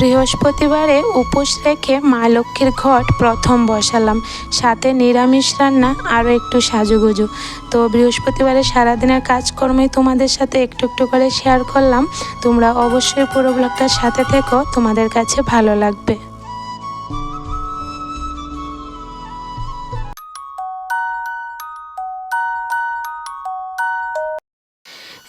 বৃহস্পতিবারে উপোস রেখে মা লক্ষ্মীর ঘট প্রথম বসালাম। সাথে নিরামিষ রান্না, আরও একটু সাজুগুজু। তো বৃহস্পতিবারে সারাদিনের কাজকর্মই তোমাদের সাথে একটু একটু করে শেয়ার করলাম। তোমরা অবশ্যই পুরো ব্লগটার সাথে থেকো, তোমাদের কাছে ভালো লাগবে।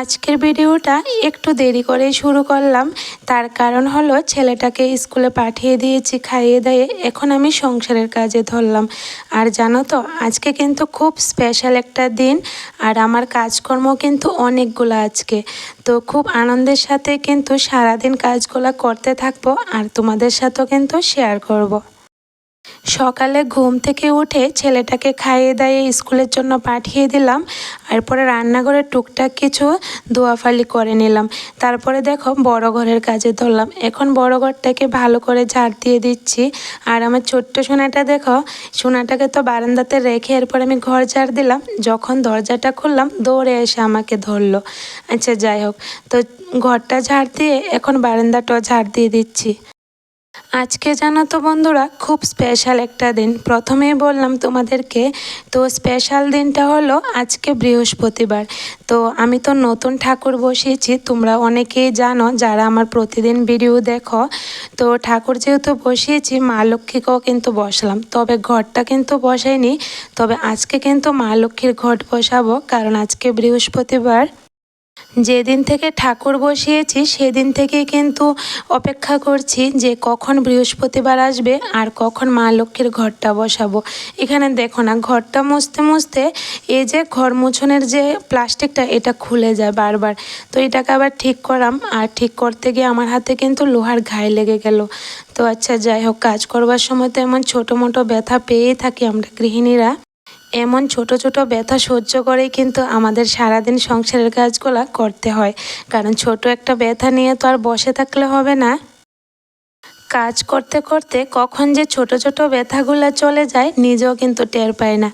আজকের ভিডিওটা একটু দেরি করে শুরু করলাম। তার কারণ হলো ছেলেটাকে স্কুলে পাঠিয়ে দিয়েছি খাইয়ে দিয়ে এখন আমি সংসারের কাজে ধরলাম। আর জানো তো, আজকে কিন্তু খুব স্পেশাল একটা দিন। আর আমার কাজকর্ম কিন্তু অনেকগুলো আজকে। তো খুব আনন্দের সাথে কিন্তু সারাদিন কাজগুলো করতে থাকব আর তোমাদের সাথেও কিন্তু শেয়ার করব। সকালে ঘুম থেকে উঠে ছেলেটাকে খাইয়ে দাইয়ে স্কুলের জন্য পাঠিয়ে দিলাম, এরপরে রান্নাঘরে টুকটাক কিছু দোয়াফালি করে নিলাম। তারপরে দেখো বড় ঘরের কাজে ধরলাম। এখন বড় ঘরটাকে ভালো করে ঝাড় দিয়ে দিচ্ছি। আর আমার ছোট্ট সোনাটা দেখো, সোনাটাকে তো বারান্দাতে রেখে এরপর আমি ঘর ঝাড় দিলাম। যখন দরজাটা খুললাম, দৌড়ে এসে আমাকে ধরলো। আচ্ছা যাই হোক। তো ঘরটা ঝাড় দিয়ে এখন বারান্দাটাও ঝাড় দিয়ে দিচ্ছি। আজকে জানো তো বন্ধুরা, খুব স্পেশাল একটা দিন। প্রথমেই বললাম তোমাদেরকে, তো স্পেশাল দিনটা হলো আজকে বৃহস্পতিবার। তো আমি তো নতুন ঠাকুর বসিয়েছি, তোমরা অনেকেই জানো, যারা আমার প্রতিদিন ভিডিও দেখো, তো ঠাকুর যেহেতু বসিয়েছি, মা লক্ষ্মীকেও কিন্তু বসলাম। তবে ঘরটা কিন্তু বসাইনি, তবে আজকে কিন্তু মা লক্ষ্মীর ঘট বসাবো, কারণ আজকে বৃহস্পতিবার যেদিন থেকে ঠাকুর বসিয়েছি, সেদিন থেকে কিন্তু অপেক্ষা করছি যে কখন বৃহস্পতিবার আসবে আর কখন মা লক্ষ্মীর ঘরটা বসাবো। এখানে দেখো না, ঘরটা মুছতে মুছতে এই যে ঘর মুছনের যে প্লাস্টিকটা, এটা খুলে যায় বারবার। তো এটাকে আবার ঠিক করাম, আর ঠিক করতে গিয়ে আমার হাতে কিন্তু লোহার ঘায়ে লেগে গেল। তো আচ্ছা যাই হোক, কাজ করবার সময় তো এমন ছোটো মোটো ব্যথা পেয়েই থাকি আমরা গৃহিণীরা। এমন ছোট ছোট ব্যথা সহ্য করেই কিন্তু আমাদের সারাদিন সংসারের কাজগুলো করতে হয়। কারণ ছোট একটা ব্যথা নিয়ে তো আর বসে থাকলে হবে না। কাজ করতে করতে কখন যে ছোট ছোট ব্যথাগুলো চলে যায়, নিজেও কিন্তু টের পায় না।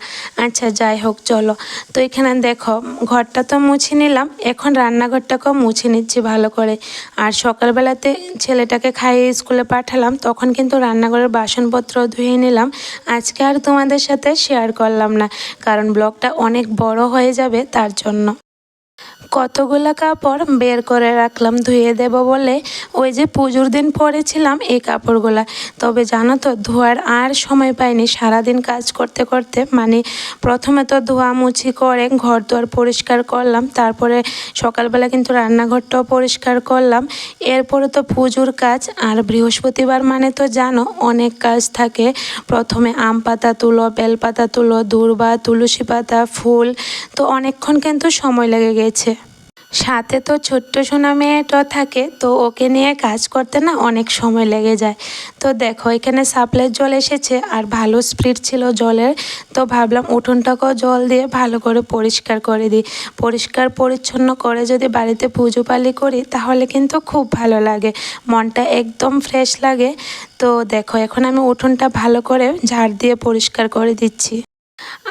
আচ্ছা যাই হোক, চলো। তো এখানে দেখো, ঘরটা তো মুছে নিলাম, এখন রান্নাঘরটাকেও মুছে নিচ্ছি ভালো করে। আর সকালবেলাতে ছেলেটাকে খাইয়ে স্কুলে পাঠালাম, তখন কিন্তু রান্নাঘরের বাসনপত্র ধুয়ে নিলাম। আজকে আর তোমাদের সাথে শেয়ার করলাম না, কারণ ব্লগটা অনেক বড় হয়ে যাবে তার জন্য। কতগুলো কাপড় বের করে রাখলাম, ধুয়ে দেব বলে। ওই যে পুজোর দিন পরেছিলাম এই কাপড়গুলা। তবে জানো তো, ধোয়ার আর সময় পাইনি। সারাদিন কাজ করতে করতে মানে প্রথমে তো ধোয়া মুছি করে ঘর দুয়ার পরিষ্কার করলাম, তারপরে সকালবেলা কিন্তু রান্নাঘরটাও পরিষ্কার করলাম। এরপরে তো পুজোর কাজ, আর বৃহস্পতিবার মানে তো জানো, অনেক কাজ থাকে। প্রথমে আম পাতা তুলো বেলপাতা তুলো, দূর্বা, তুলসী পাতা, ফুল, তো অনেকক্ষণ কিন্তু সময় লেগে গেছে। সাথে তো ছোট্ট সোনা মেয়েটা থাকে, তো ওকে নিয়ে কাজ করতে না অনেক সময় লেগে যায়। তো দেখো, এখানে সাপ্লাইয়ের জল এসেছে আর ভালো স্পিড ছিল জলের, তো ভাবলাম উঠোনটাকেও জল দিয়ে ভালো করে পরিষ্কার করে দিই। পরিষ্কার পরিচ্ছন্ন করে যদি বাড়িতে পুজো পালি করি, তাহলে কিন্তু খুব ভালো লাগে। মনটা একদম ফ্রেশ লাগে। তো দেখো, এখন আমি উঠোনটা ভালো করে ঝাড় দিয়ে পরিষ্কার করে দিচ্ছি।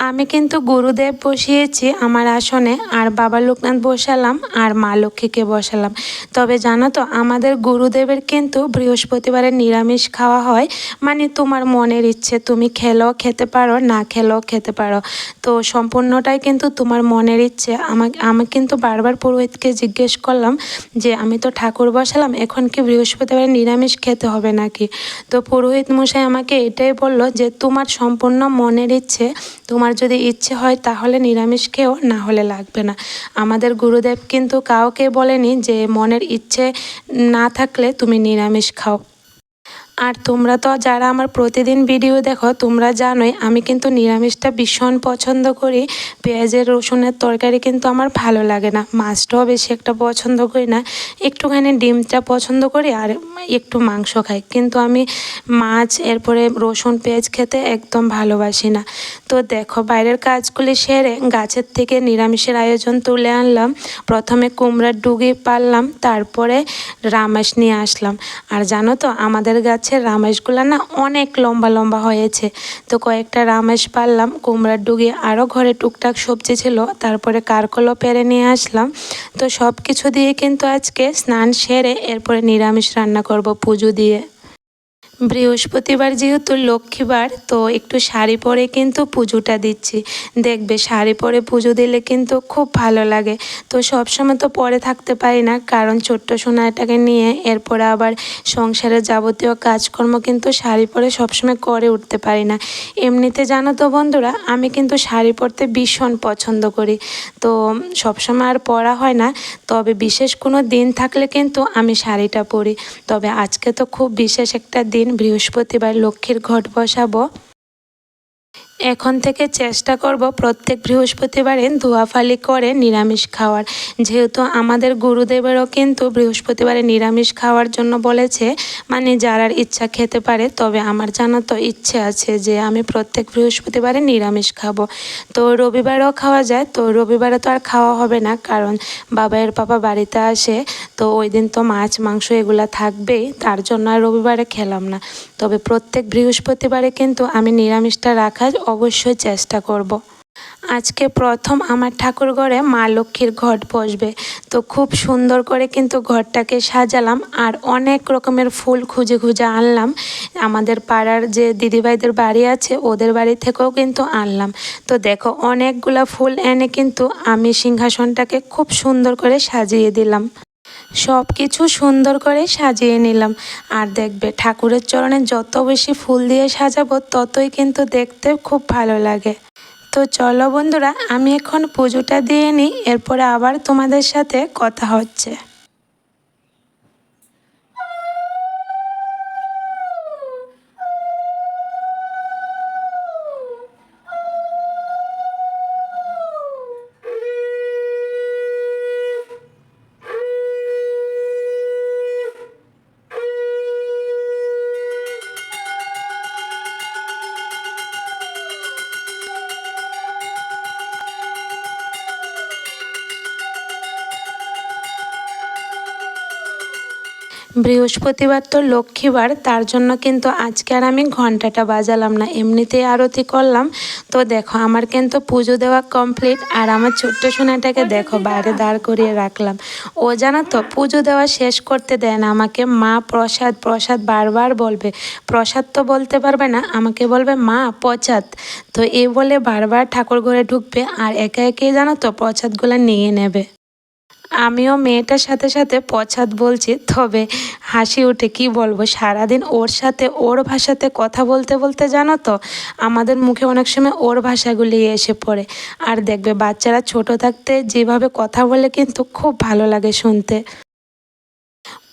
আমি কিন্তু গুরুদেব বসিয়েছি আমার আসনে, আর বাবা লোকনাথ বসালাম, আর মা লক্ষ্মীকে বসালাম। তবে জানো তো, আমাদের গুরুদেবের কিন্তু বৃহস্পতিবারে নিরামিষ খাওয়া হয়। মানে তোমার মনের ইচ্ছে, তুমি খেলেও খেতে পারো, না খেলেও খেতে পারো। তো সম্পূর্ণটাই কিন্তু তোমার মনের ইচ্ছে। আমাকে, আমি কিন্তু বারবার পুরোহিতকে জিজ্ঞেস করলাম যে, আমি তো ঠাকুর বসালাম, এখন কি বৃহস্পতিবারে নিরামিষ খেতে হবে নাকি? তো পুরোহিত মশাই আমাকে এটাই বলল যে, তোমার সম্পূর্ণ মনের ইচ্ছে তোমার যদি ইচ্ছে হয় তাহলে নিরামিষ খেও, না হলে লাগবে না। আমাদের গুরুদেব কিন্তু কাউকে বলেনি যে মনের ইচ্ছে না থাকলে তুমি নিরামিষ খাও। আর তোমরা তো যারা আমার প্রতিদিন ভিডিও দেখো, তোমরা জানোই আমি কিন্তু নিরামিষটা ভীষণ পছন্দ করি। পেঁয়াজের রসুনের তরকারি কিন্তু আমার ভালো লাগে না। মাছটাও বেশি একটা পছন্দ করি না। একটুখানি ডিমটা পছন্দ করি আর একটু মাংস খাই। কিন্তু আমি মাছ, এরপরে রসুন, পেঁয়াজ খেতে একদম ভালোবাসি না। তো দেখো, বাইরের কাজগুলি সেরে গাছের থেকে নিরামিষের আয়োজন তুলে আনলাম। প্রথমে কুমড়ার ডুগি পারলাম তারপরে রামাস নিয়ে আসলাম। আর জানো তো, আমাদের গাছ মাছের রামেশগুলো না অনেক লম্বা লম্বা হয়েছে। তো কয়েকটা রামেশ পারলাম কুমড়ার ডুগে আরও ঘরে টুকটাক সবজি ছিল, তারপরে কারকলও পেরে নিয়ে আসলাম। তো সব কিছু দিয়ে কিন্তু আজকে স্নান সেরে এরপরে নিরামিষ রান্না করব পুজো দিয়ে। বৃহস্পতিবার যেহেতু লক্ষ্মীবার, তো একটু শাড়ি পরে কিন্তু পুজোটা দিচ্ছি। দেখবে শাড়ি পরে পুজো দিলে কিন্তু খুব ভালো লাগে। তো সবসময় তো পরে থাকতে পারি না, কারণ ছোট্ট সোনাটাকে নিয়ে এরপরে আবার সংসারের যাবতীয় কাজকর্ম কিন্তু শাড়ি পরে সবসময় করে উঠতে পারি না। এমনিতে জানো তো বন্ধুরা, আমি কিন্তু শাড়ি পরতে ভীষণ পছন্দ করি। তো সবসময় আর পরা হয় না, তবে বিশেষ কোনো দিন থাকলে কিন্তু আমি শাড়িটা পরি। তবে আজকে তো খুব বিশেষ একটা দিন বৃহস্পতিবার লক্ষ্মীর ঘট বসাবো। এখন থেকে চেষ্টা করব প্রত্যেক বৃহস্পতিবারে ধোয়াফালি করে নিরামিষ খাওয়ার। যেহেতু আমাদের গুরুদেবেরও কিন্তু বৃহস্পতিবারে নিরামিষ খাওয়ার জন্য বলেছে মানে যারার ইচ্ছা খেতে পারে, তবে আমার জানা তো ইচ্ছে আছে যে আমি প্রত্যেক বৃহস্পতিবারে নিরামিষ খাব। তো রবিবারেও খাওয়া যায়, তো রবিবারে তো আর খাওয়া হবে না, কারণ বাবাইয়ের পাপা বাড়িতে আসে, তো ওই দিন তো মাছ, মাংস এগুলা থাকবেই, তার জন্য আর রবিবারে খেলাম না। তবে প্রত্যেক বৃহস্পতিবারে কিন্তু আমি নিরামিষটা রাখার অবশ্যই চেষ্টা করব। আজকে প্রথম আমার ঠাকুর ঘরে মা লক্ষ্মীর ঘট বসবে। তো খুব সুন্দর করে কিন্তু ঘরটাকে সাজালাম আর অনেক রকমের ফুল খুঁজে খুঁজে আনলাম। আমাদের পাড়ার যে দিদিভাইদের বাড়ি আছে, ওদের বাড়ি থেকেও কিন্তু আনলাম। তো দেখো, অনেকগুলা ফুল এনে কিন্তু আমি সিংহাসনটাকে খুব সুন্দর করে সাজিয়ে দিলাম। সব কিছু সুন্দর করে সাজিয়ে নিলাম। আর দেখবে, ঠাকুরের চরণে যত বেশি ফুল দিয়ে সাজাবো, ততই কিন্তু দেখতে খুব ভালো লাগে। তো চলো বন্ধুরা, আমি এখন পুজোটা দিয়ে নিই, এরপরে আবার তোমাদের সাথে কথা হচ্ছে। বৃহস্পতিবার তো লক্ষ্মীবার, তার জন্য কিন্তু আজকে আর আমি ঘন্টাটা বাজালাম না। এমনিতেই আরতি করলাম। তো দেখো, আমার কিন্তু পুজো দেওয়া কমপ্লিট আর আমার ছোট্ট সোনাটাকে দেখো, বাইরে দাঁড় করিয়ে রাখলাম। ও জানো তো, পুজো দেওয়া শেষ করতে দেয় না। আমাকে মা প্রসাদ প্রসাদ বারবার বলবে। প্রসাদ তো বলতে পারবে না, আমাকে বলবে, মা, প্রসাদ। তো এ বলে বারবার ঠাকুর ঘরে ঢুকবে, আর একে একে জানো তো প্রসাদগুলো নিয়ে নেবে। আমিও মেয়েটার সাথে সাথে পছাদ বলছি, তবে হাসি উঠে কি বলব? সারাদিন ওর সাথে, ওর ভাষাতে কথা বলতে বলতে জানো তো, আমাদের মুখে অনেক সময় ওর ভাষাগুলি এসে পড়ে। আর দেখবে বাচ্চারা ছোট থাকতে যেভাবে কথা বলে কিন্তু খুব ভালো লাগে শুনতে।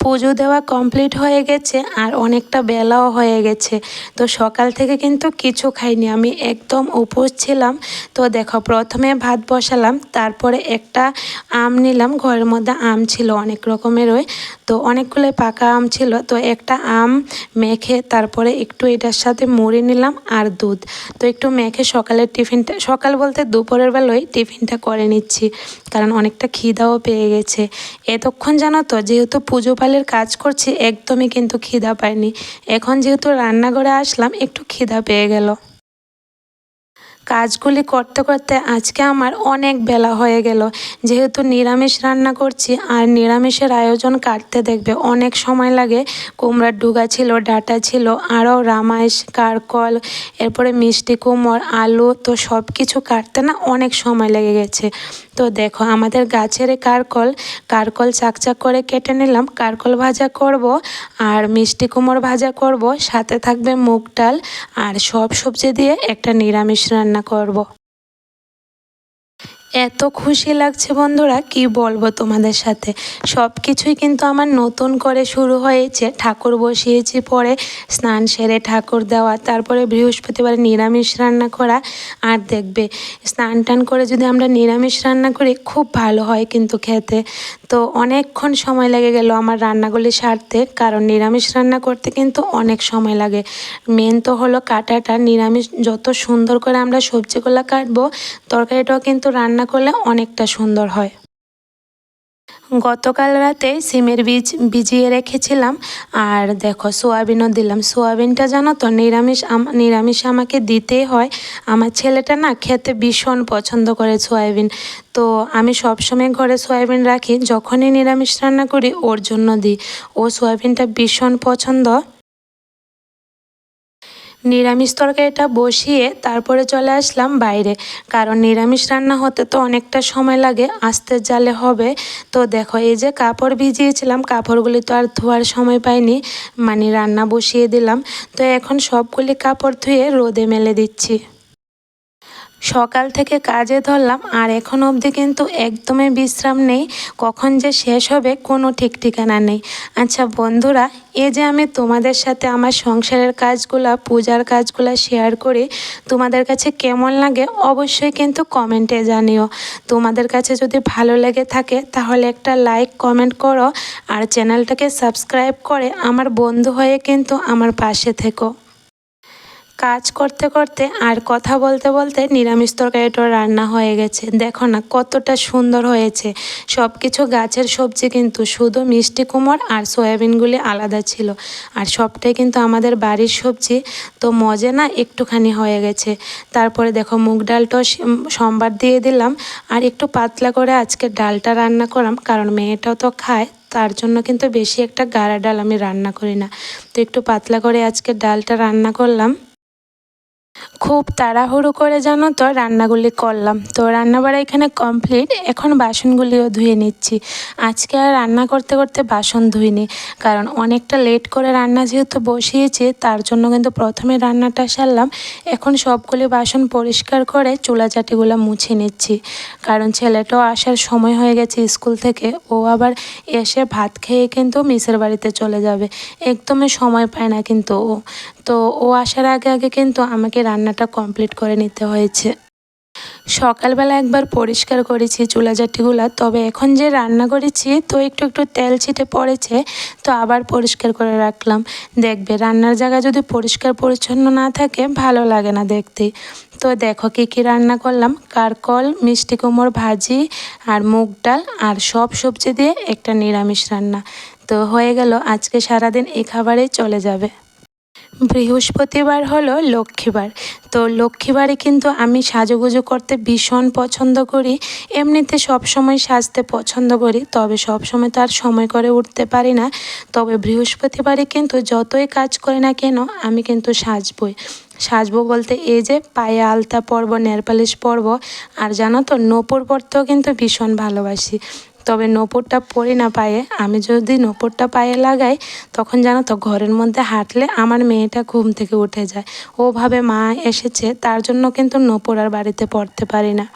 পুজো দেওয়া কমপ্লিট হয়ে গেছে আর অনেকটা বেলাও হয়ে গেছে। তো সকাল থেকে কিন্তু কিছু খাইনি। আমি একদম উপোস ছিলাম। তো দেখো, প্রথমে ভাত বসালাম, তারপরে একটা আম নিলাম। ঘরের মধ্যে আম ছিল, অনেক রকমের ওই। তো অনেকগুলো পাকা আম ছিল। তো একটা আম মেখে তারপরে একটু এটার সাথে মুড়ি নিলাম আর দুধ। তো একটু মেখে সকালের টিফিনটা, সকাল বলতে দুপুরের বেলায় টিফিনটা করে নিচ্ছি। কারণ অনেকটা খিদাও পেয়ে গেছে। এতক্ষণ জানো তো, যেহেতু পুজো পালের কাজ করছি, একদমই কিন্তু খিদা পাইনি এখন যেহেতু রান্নাঘরে আসলাম, একটু খিদা পেয়ে গেল। কাজগুলি করতে করতে আজকে আমার অনেক বেলা হয়ে গেল। যেহেতু নিরামিষ রান্না করছি, আর নিরামিষের আয়োজন কাটতে দেখবে, অনেক সময় লাগে। কুমড়ার ডুগা ছিল, ডাটা ছিল, আরও রামাইশ, কারকল, এরপরে মিষ্টি কুমড়, আলু, তো সব কিছু কাটতে না অনেক সময় লেগে গেছে। তো দেখো, আমাদের গাছের কারকল কারকল চাকচাক করে কেটে নিলাম কারকল ভাজা করব আর মিষ্টি কুমড় ভাজা করব সাথে থাকবে মুগ ডাল আর সব সবজি দিয়ে একটা নিরামিষ রান্না করব। এত খুশি লাগছে বন্ধুরা, কি বলব তোমাদের সাথে? সব কিছুই কিন্তু আমার নতুন করে শুরু হয়েছে। ঠাকুর বসিয়েছি পরে স্নান সেরে ঠাকুর দেওয়া, তারপরে বৃহস্পতিবার নিরামিষ রান্না করা। আর দেখবে, স্নান টান করে যদি আমরা নিরামিষ রান্না করি, খুব ভালো হয় কিন্তু খেতে। তো অনেকক্ষণ সময় লেগে গেল আমার রান্নাগুলি সারতে, কারণ নিরামিষ রান্না করতে কিন্তু অনেক সময় লাগে। মেন তো হলো কাটাটা। নিরামিষ যত সুন্দর করে আমরা সবজিগুলো কাটবো, তরকারিটাও কিন্তু রান্না করলে অনেকটা সুন্দর হয়। গতকাল রাতে সিমের বীজ ভিজিয়ে রেখেছিলাম আর দেখো সোয়াবিনও দিলাম। সোয়াবিনটা জানো তো, নিরামিষ নিরামিষ আমাকে দিতেই হয়। আমার ছেলেটা না খেতে ভীষণ পছন্দ করে সোয়াবিন। তো আমি সবসময় ঘরে সোয়াবিন রাখি, যখনই নিরামিষ রান্না করি ওর জন্য দিই। ও সোয়াবিনটা ভীষণ পছন্দ। নিরামিষ তরকারিটা বসিয়ে তারপরে চলে আসলাম বাইরে। কারণ নিরামিষ রান্না হতে তো অনেকটা সময় লাগে আস্তে জালে হবে। তো দেখো, এই যে কাপড় ভিজিয়েছিলাম, কাপড়গুলি তো আর ধোয়ার সময় পাইনি মানে রান্না বসিয়ে দিলাম। তো এখন সবগুলি কাপড় ধুয়ে রোদে মেলে দিচ্ছি। সকাল থেকে কাজে ধরলাম, আর এখন অবধি কিন্তু একদমই বিশ্রাম নেই। কখন যে শেষ হবে কোনো ঠিক ঠিকানা নেই। আচ্ছা বন্ধুরা এ যে আমি তোমাদের সাথে আমার সংসারের কাজগুলা, পূজার কাজগুলা শেয়ার করি, তোমাদের কাছে কেমন লাগে অবশ্যই কিন্তু কমেন্টে জানিও। তোমাদের কাছে যদি ভালো লেগে থাকে, তাহলে একটা লাইক কমেন্ট করো, আর চ্যানেলটাকে সাবস্ক্রাইব করে আমার বন্ধু হয়ে কিন্তু আমার পাশে থেকো। কাজ করতে করতে আর কথা বলতে বলতে নিরামিষ তরকারিটা রান্না হয়ে গেছে। দেখো না, কতটা সুন্দর হয়েছে। সব কিছু গাছের সবজি কিন্তু শুধু মিষ্টি কুমড় আর সয়াবিনগুলি আলাদা ছিল। আর সবটাই কিন্তু আমাদের বাড়ির সবজি, তো মজে না একটুখানি হয়ে গেছে। তারপরে দেখো মুগ ডালটাও সোমবার দিয়ে দিলাম। আর একটু পাতলা করে আজকে ডালটা রান্না করলাম কারণ মেয়েটাও তো খায়, তার জন্য কিন্তু বেশি একটা গাড়া ডাল আমি রান্না করি না। তো একটু পাতলা করে আজকে ডালটা রান্না করলাম। খুব তাড়াহুড়ো করে জানো তো রান্নাগুলি করলাম। তো রান্নাবাড়া এখানে কমপ্লিট এখন বাসনগুলিও ধুয়ে নিচ্ছি। আজকে আর রান্না করতে করতে বাসন ধুইনি, কারণ অনেকটা লেট করে রান্না যেহেতু বসিয়েছি, তার জন্য কিন্তু প্রথমে রান্নাটা সারলাম। এখন সবগুলি বাসন পরিষ্কার করে চুলা চাটিগুলো মুছে নিচ্ছি, কারণ ছেলেটাও আসার সময় হয়ে গেছে স্কুল থেকে, ও আবার এসে ভাত খেয়ে কিন্তু মিসের বাড়িতে চলে যাবে। একদমই সময় পায় না কিন্তু ও। তো ও আসার আগে আগে কিন্তু আমাকে রান্নাটা কমপ্লিট করে নিতে হয়েছে। সকালবেলা একবার পরিষ্কার করেছি চুলাচাটিগুলা তবে এখন যে রান্না করেছি তো একটু একটু তেল ছিটে পড়েছে, তো আবার পরিষ্কার করে রাখলাম। দেখবে রান্নার জায়গা যদি পরিষ্কার পরিচ্ছন্ন না থাকে, ভালো লাগে না দেখতে। তো দেখো কী কী রান্না করলাম, কারকল, মিষ্টি কুমড় ভাজি আর মুগ ডাল আর সব সবজি দিয়ে একটা নিরামিষ রান্না। তো হয়ে গেল, আজকে সারাদিন এই খাবারেই চলে যাবে। বৃহস্পতিবার হলো লক্ষ্মীবার। তো লক্ষ্মীবারে কিন্তু আমি সাজুগুজু করতে ভীষণ পছন্দ করি। এমনিতে সব সময় সাজতে পছন্দ করি, তবে সব সময় তো আর সময় করে উঠতে পারি না। তবে বৃহস্পতিবারে কিন্তু যতই কাজ করি না কেন, আমি কিন্তু সাজবই। সাজবো বলতে এই যে পায়ে আলতা পরব নেরপালিশ পরব, আর জানো তো, নপুর পরতেও কিন্তু ভীষণ ভালোবাসি। তবে নপুরটা পরি না পায়ে। আমি যদি নপুরটা পায়ে লাগাই, তখন জানো তো ঘরের মধ্যে হাঁটলে আমার মেয়েটা ঘুম থেকে উঠে যায়। ওভাবে মা এসেছে, তার জন্য কিন্তু নপুর আর বাড়িতে পড়তে পারি না।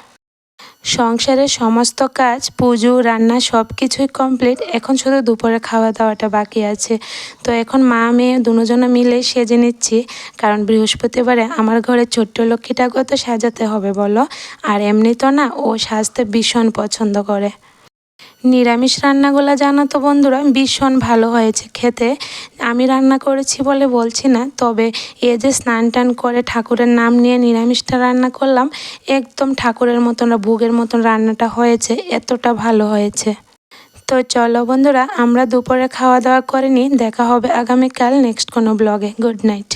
সংসারের সমস্ত কাজ, পুজো, রান্না সব কিছুই কমপ্লিট। এখন শুধু দুপুরে খাওয়া দাওয়াটা বাকি আছে। তো এখন মা, মেয়ে দুজনে মিলে সেজে নিচ্ছি। কারণ বৃহস্পতিবারে আমার ঘরে ছোট্ট লক্ষ্মীটাকেও তো সাজাতে হবে, বলো। আর এমনি তো না, ও সাজতে ভীষণ পছন্দ করে। নিরামিষ রান্নাগুলো জানো তো বন্ধুরা, ভীষণ ভালো হয়েছে খেতে। আমি রান্না করেছি বলে বলছি না, তবে এ যে স্নান টান করে ঠাকুরের নাম নিয়ে নিরামিষটা রান্না করলাম, একদম ঠাকুরের মতন ভোগের মতন রান্নাটা হয়েছে, এতটা ভালো হয়েছে। তো চলো বন্ধুরা, আমরা দুপুরে খাওয়া দাওয়া করে নিই, দেখা হবে আগামীকাল নেক্সট কোনো ব্লগে। Good night.